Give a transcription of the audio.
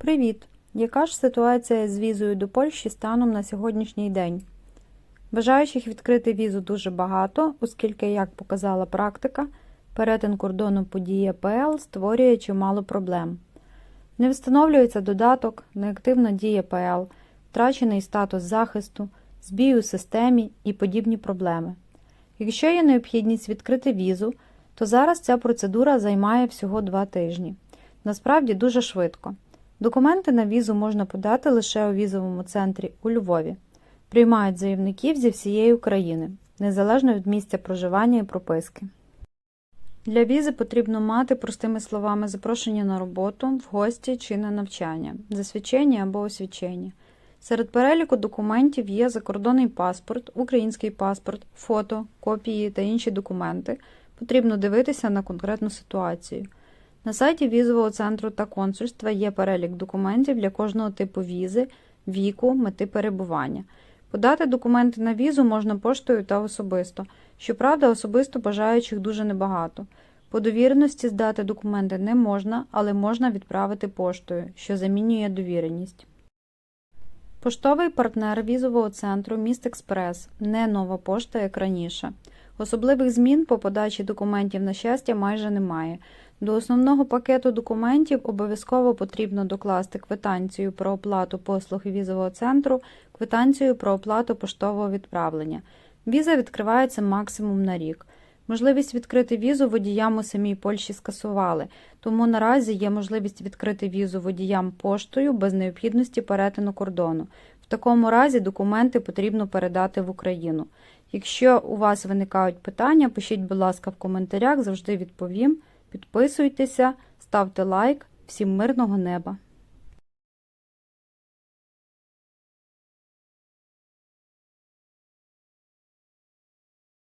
Привіт! Яка ж ситуація з візою до Польщі станом на сьогоднішній день? Бажаючих відкрити візу дуже багато, оскільки, як показала практика, перетин кордону по дії ПЛ створює чимало проблем. Не встановлюється додаток, неактивна дія ПЛ, втрачений статус захисту, збій у системі і подібні проблеми. Якщо є необхідність відкрити візу, то зараз ця процедура займає всього 2 тижні. Насправді дуже швидко. Документи на візу можна подати лише у візовому центрі у Львові. Приймають заявників зі всієї України, незалежно від місця проживання і прописки. Для візи потрібно мати, простими словами, запрошення на роботу, в гості чи на навчання, засвідчення або освідчення. Серед переліку документів є закордонний паспорт, український паспорт, фото, копії та інші документи. Потрібно дивитися на конкретну ситуацію. На сайті візового центру та консульства є перелік документів для кожного типу візи, віку, мети перебування. Подати документи на візу можна поштою та особисто. Щоправда, особисто бажаючих дуже небагато. По довіреності здати документи не можна, але можна відправити поштою, що замінює довіреність. Поштовий партнер візового центру Міст Експрес, не нова пошта, як раніше. Особливих змін по подачі документів на щастя майже немає. До основного пакету документів обов'язково потрібно докласти квитанцію про оплату послуг візового центру, квитанцію про оплату поштового відправлення. Віза відкривається максимум на рік. Можливість відкрити візу водіям у самій Польщі скасували, тому наразі є можливість відкрити візу водіям поштою без необхідності перетину кордону. В такому разі документи потрібно передати в Україну. Якщо у вас виникають питання, пишіть, будь ласка, в коментарях, завжди відповім. Підписуйтеся, ставте лайк. Всім мирного неба!